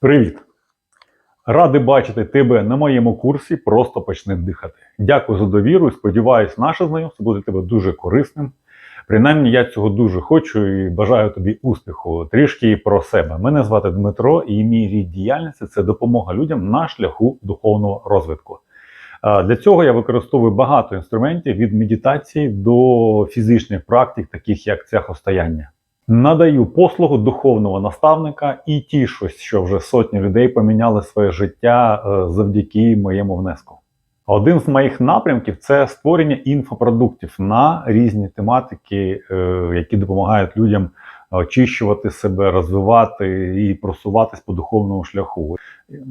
Привіт! Радий бачити тебе на моєму курсі Просто почни дихати. Дякую за довіру і сподіваюсь, наше знайомство буде тебе дуже корисним. Принаймні, я цього дуже хочу і бажаю тобі успіху. Трішки про себе. Мене звати Дмитро, і мій рід діяльності це допомога людям на шляху духовного розвитку. Для цього я використовую багато інструментів від медитації до фізичних практик, таких як цехостояння. Надаю послугу духовного наставника і тішусь, що вже сотні людей поміняли своє життя е, завдяки моєму внеску. Один з моїх напрямків це створення інфопродуктів на різні тематики, е, які допомагають людям очищувати себе, розвивати і просуватись по духовному шляху.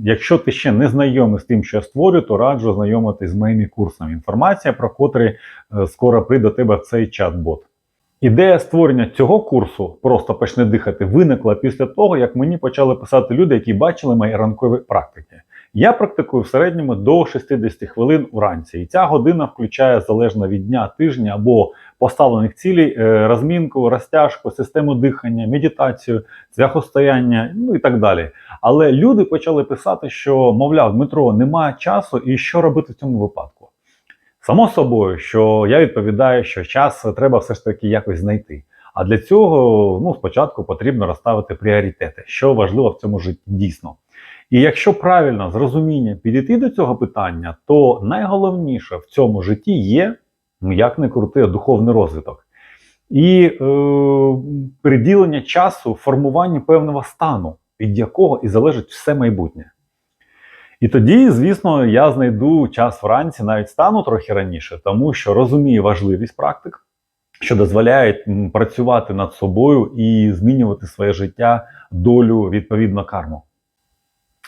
Якщо ти ще не знайомий з тим, що я створю, то раджу знайомитись з моїми курсами. Інформація про котрі е, скоро прийде до тебе в цей чат-бот. Ідея створення цього курсу просто почне дихати виникла після того, як мені почали писати люди, які бачили мої ранкові практики. Я практикую в середньому до 60 хвилин уранці, і ця година включає залежно від дня, тижня або поставлених цілей, е, розмінку, розтяжку, систему дихання, медитацію, цвяхостояння, ну і так далі. Але люди почали писати, що, мовляв, Дмитро, немає часу, і що робити в цьому випадку. Само собою, що я відповідаю, що час треба все ж таки якось знайти. А для цього ну, спочатку потрібно розставити пріоритети, що важливо в цьому житті дійсно. І якщо правильно з розумінням підійти до цього питання, то найголовніше в цьому житті є, ну як не крути, духовний розвиток. І е, приділення часу формуванню певного стану, від якого і залежить все майбутнє. І тоді, звісно, я знайду час вранці, навіть стану трохи раніше, тому що розумію важливість практик, що дозволяють працювати над собою і змінювати своє життя, долю, відповідно, карму.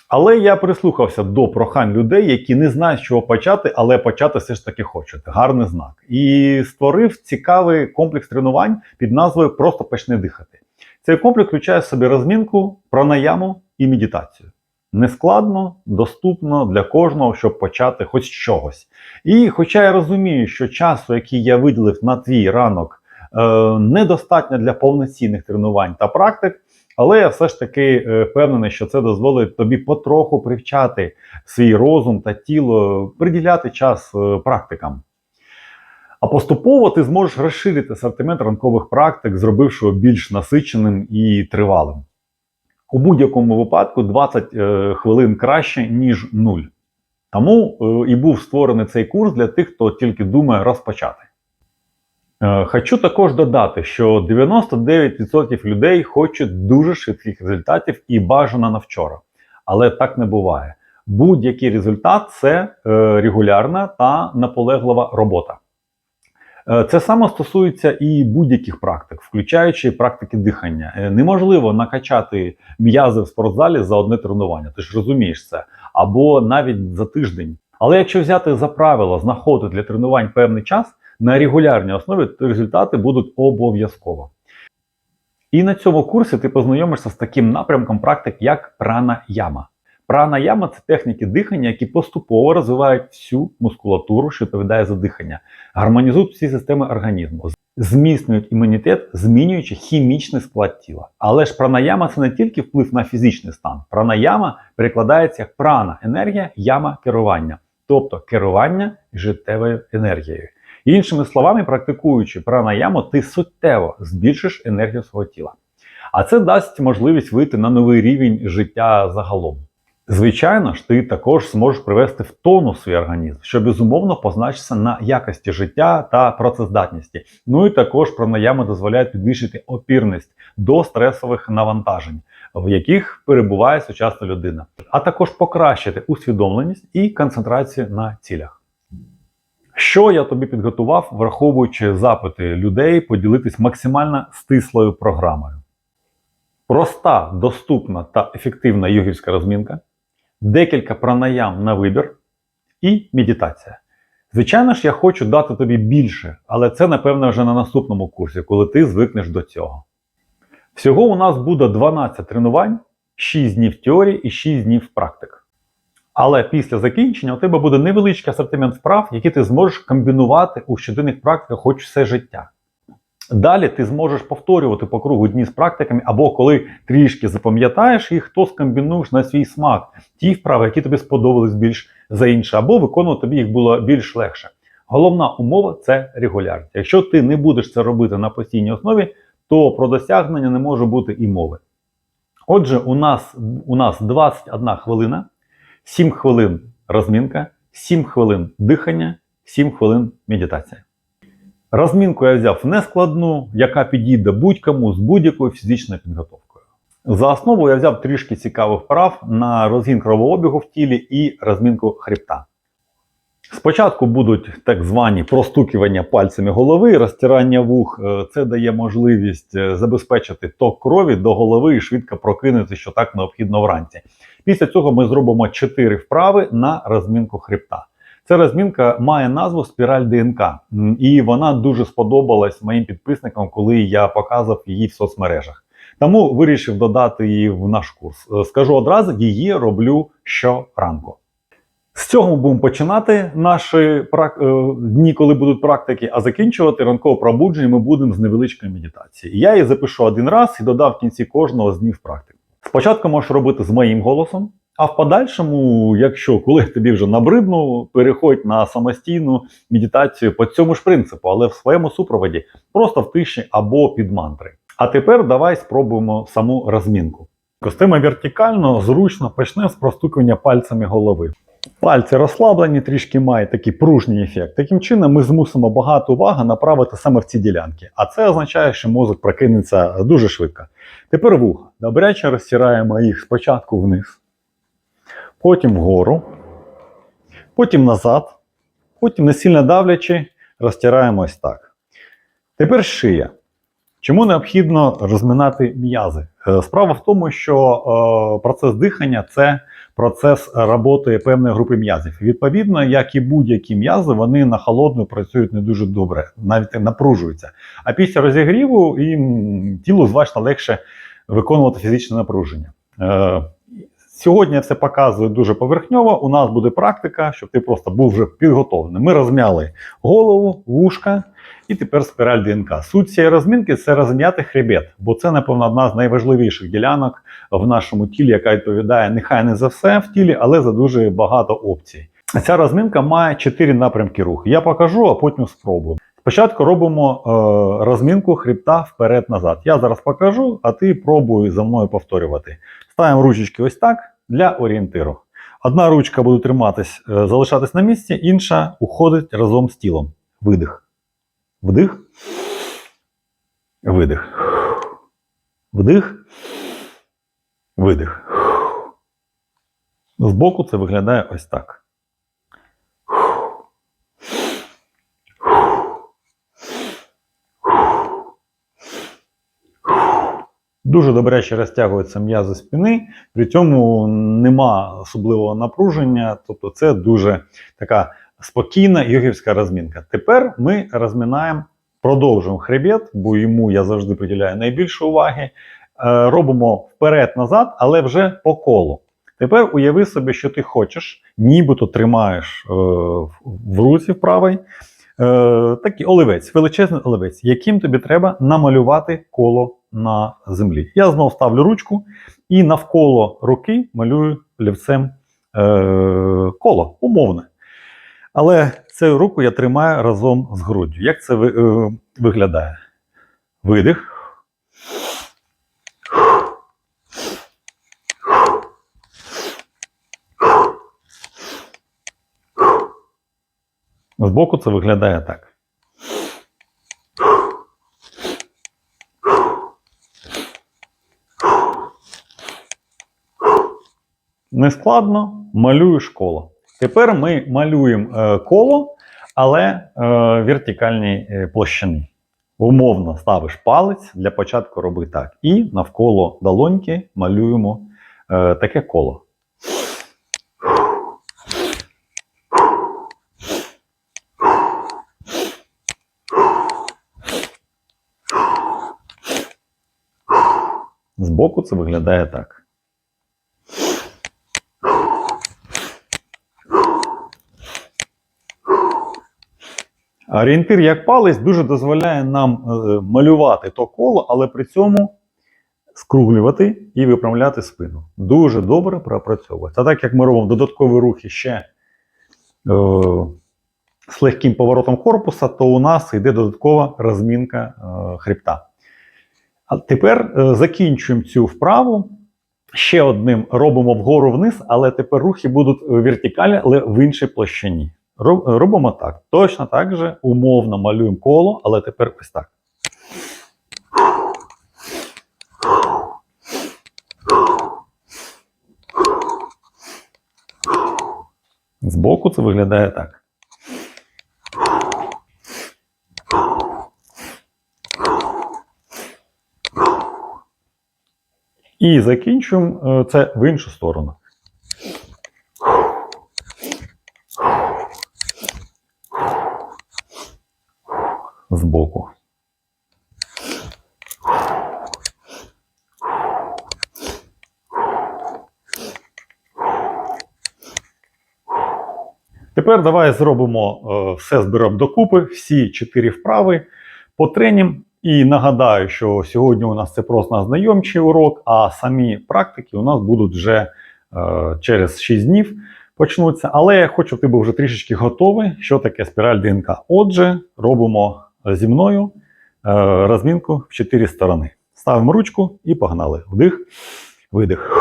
Але я прислухався до прохань людей, які не знають, з чого почати, але почати все ж таки хочуть. Гарний знак. І створив цікавий комплекс тренувань під назвою Просто почни дихати. Цей комплекс включає в собі розмінку, пранаяму і медитацію. Нескладно, доступно для кожного, щоб почати хоч чогось. І хоча я розумію, що часу, який я виділив на твій ранок, е, недостатньо для повноцінних тренувань та практик, але я все ж таки е, впевнений, що це дозволить тобі потроху привчати свій розум та тіло, приділяти час е, практикам. А поступово ти зможеш розширити асортимент ранкових практик, зробивши його більш насиченим і тривалим. У будь-якому випадку 20 е, хвилин краще, ніж 0. Тому е, і був створений цей курс для тих, хто тільки думає розпочати. Е, Хочу також додати, що 99% людей хочуть дуже швидких результатів і бажано на вчора. Але так не буває. Будь-який результат це регулярна та наполеглива робота. Е, Це саме стосується і будь-яких практик, включаючи практики дихання. Е, Неможливо накачати м'язи в спортзалі за одне тренування. Ти ж розумієш це, або навіть за тиждень. Але якщо взяти за правило знаходити для тренувань певний час на регулярній основі, то результати будуть обов'язково. І на цьому курсі ти познайомишся з таким напрямком практик, як прана-яма. Прана-яма це техніки дихання, які поступово розвивають всю мускулатуру, що відповідає за дихання, гармонізують всі системи організму, зміцнюють імунітет, змінюючи хімічний склад тіла. Але ж пранаяма це не тільки вплив на фізичний стан. Пранаяма перекладається як прана енергія, яма керування, тобто керування життєвою енергією. Іншими словами, практикуючи пранаяму, ти суттєво збільшиш енергію свого тіла. А це дасть можливість вийти на новий рівень життя загалом. Звичайно ж, ти також зможеш привести в тонус свій організм, що безумовно позначиться на якості життя та працездатності. Ну і також пранаями дозволяють підвищити опірність до стресових навантажень, в яких перебуває сучасна людина, а також покращити усвідомленість і концентрацію на цілях. Що я тобі підготував, враховуючи запити людей, поділитись максимально стислою програмою. Проста, доступна та ефективна йогівська розмінка, декілька пранаям на вибір і медитація. Звичайно ж, я хочу дати тобі більше, але це, напевно, вже на наступному курсі, коли ти звикнеш до цього. Всього у нас буде 12 тренувань, 6 днів теорії і 6 днів практик. Але після закінчення у тебе буде невеличкий асортимент вправ, які ти зможеш комбінувати у щоденних практиках хоч все життя. Далі ти зможеш повторювати по кругу дні з практиками, або коли трішки запам'ятаєш їх, то скомбінуєш на свій смак ті вправи, які тобі сподобались більш за інше, або виконувати тобі їх було більш легше. Головна умова це регулярність. Якщо ти не будеш це робити на постійній основі, то про досягнення не може бути і мови. Отже, у нас, у нас 21 хвилина, 7 хвилин розмінка, 7 хвилин дихання, 7 хвилин медитація. Розмінку я взяв нескладну, яка підійде будь-кому з будь-якою фізичною підготовкою. За основу я взяв трішки цікавих вправ на розгін кровообігу в тілі і розмінку хребта. Спочатку будуть так звані простукування пальцями голови, розтирання вух. Е, Це дає можливість е, забезпечити ток крові до голови і швидко прокинути, що так необхідно вранці. Після цього ми зробимо 4 вправи на розмінку хребта. Ця розмінка має назву Спіраль ДНК, і вона дуже сподобалась моїм підписникам, коли я показав її в соцмережах. Тому вирішив додати її в наш курс. Е, Скажу одразу, її роблю щоранку. З цього ми будемо починати наші прак- е, дні, коли будуть практики, а закінчувати ранкове пробудження ми будемо з невеличкої медитації. Я її запишу один раз і додав в кінці кожного з днів практик. Спочатку можеш робити з моїм голосом, а в подальшому, якщо коли тобі вже набридну, переходь на самостійну медитацію по цьому ж принципу, але в своєму супроводі, просто в тиші або під мантри. А тепер давай спробуємо саму розмінку. Костима вертикально, зручно почнемо з простукування пальцями голови. Пальці розслаблені, трішки мають такий пружній ефект. Таким чином, ми змусимо багато уваги направити саме в ці ділянки. А це означає, що мозок прокинеться дуже швидко. Тепер вуха. Добряче розтираємо їх спочатку вниз, потім вгору, потім назад, потім не сильно давлячи, розтираємо ось так. Тепер шия. Чому необхідно розминати м'язи? Е, Справа в тому, що е, процес дихання це процес роботи певної групи м'язів. Відповідно, як і будь-які м'язи, вони на холодну працюють не дуже добре, навіть напружуються. А після розігріву їм тілу значно легше виконувати фізичне напруження. Сьогодні я все показую дуже поверхньово. У нас буде практика, щоб ти просто був вже підготовлений. Ми розм'яли голову, вушка і тепер спіраль ДНК. Суть цієї розмінки це розм'яти хребет, бо це, напевно, одна з найважливіших ділянок в нашому тілі, яка відповідає нехай не за все в тілі, але за дуже багато опцій. Ця розмінка має чотири напрямки руху. Я покажу, а потім спробую. Спочатку робимо е, розмінку хребта вперед-назад. Я зараз покажу, а ти пробуй за мною повторювати. Ставимо ручечки ось так для орієнтиру. Одна ручка буде триматись, е, залишатись на місці, інша уходить разом з тілом. Видих. Вдих. Видих. Вдих. Видих. Збоку це виглядає ось так. Дуже добряче розтягуються м'язи спини, при цьому нема особливого напруження, тобто це дуже така спокійна йогівська розмінка. Тепер ми розмінаємо, продовжуємо хребет, бо йому я завжди приділяю найбільше уваги. Е, Робимо вперед-назад, але вже по колу. Тепер уяви собі, що ти хочеш, нібито тримаєш е, в руці в правій е, такий олівець, величезний олівець, яким тобі треба намалювати коло на землі. Я знову ставлю ручку і навколо руки малюю олівцем е, коло, умовне. Але цю руку я тримаю разом з груддю. Як це е, виглядає? Видих. Збоку це виглядає так. Нескладно малюєш коло. Тепер ми малюємо е, коло, але е, вертикальній е, площини. Умовно ставиш палець для початку роби так. І навколо долоньки малюємо таке коло. Збоку це виглядає так. Орієнтир як палець дуже дозволяє нам е, малювати то коло, але при цьому скруглювати і виправляти спину. Дуже добре пропрацьовується. А так як ми робимо додаткові рухи ще е, з легким поворотом корпуса, то у нас йде додаткова розмінка е, хребта. А тепер е, закінчуємо цю вправу. Ще одним робимо вгору вниз, але тепер рухи будуть е, вертикальні, але в іншій площині. Робимо так. Точно так же умовно малюємо коло, але тепер ось так. Збоку це виглядає так. І закінчуємо е, це в іншу сторону. Збоку. Тепер давай зробимо е, все зберемо докупи, всі чотири вправи по тренім. І нагадаю, що сьогодні у нас це просто ознайомчий урок, а самі практики у нас будуть вже е, через 6 днів почнуться. Але я хочу, щоб ти був вже трішечки готовий, що таке спіраль ДНК. Отже, робимо зі мною е, розмінку в 4 сторони. Ставимо ручку і погнали. Вдих, видих.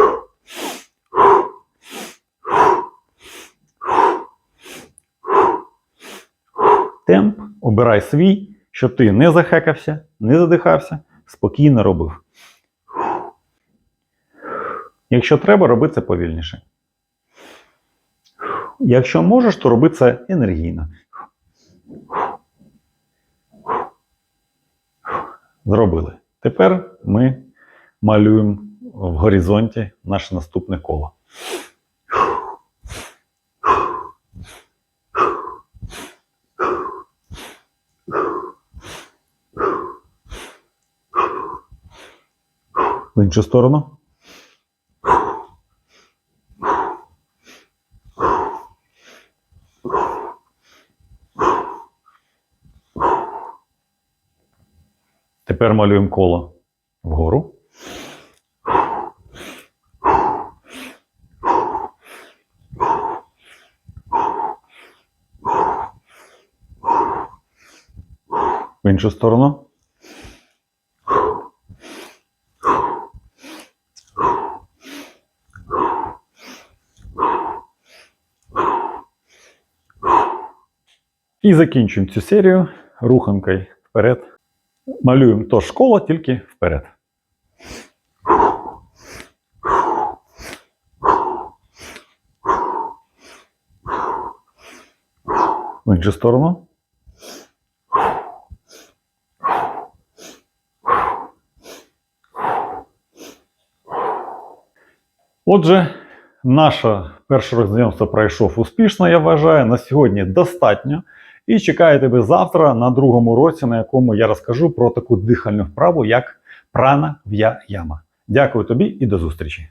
Темп обирай свій, щоб ти не захекався, не задихався, спокійно робив. Якщо треба, роби це повільніше. Якщо можеш, то роби це енергійно. Зробили. Тепер ми малюємо в горизонті наше наступне коло. В іншу сторону. Тепер малюємо коло вгору. В іншу сторону. І закінчуємо цю серію руханкою вперед. Малюємо то ж коло, тільки вперед. В іншу сторону. Отже, наше перше роззнайомство пройшов успішно, я вважаю. На сьогодні достатньо. І чекаю тебе завтра на другому році, на якому я розкажу про таку дихальну вправу, як прана в'я яма. Дякую тобі і до зустрічі!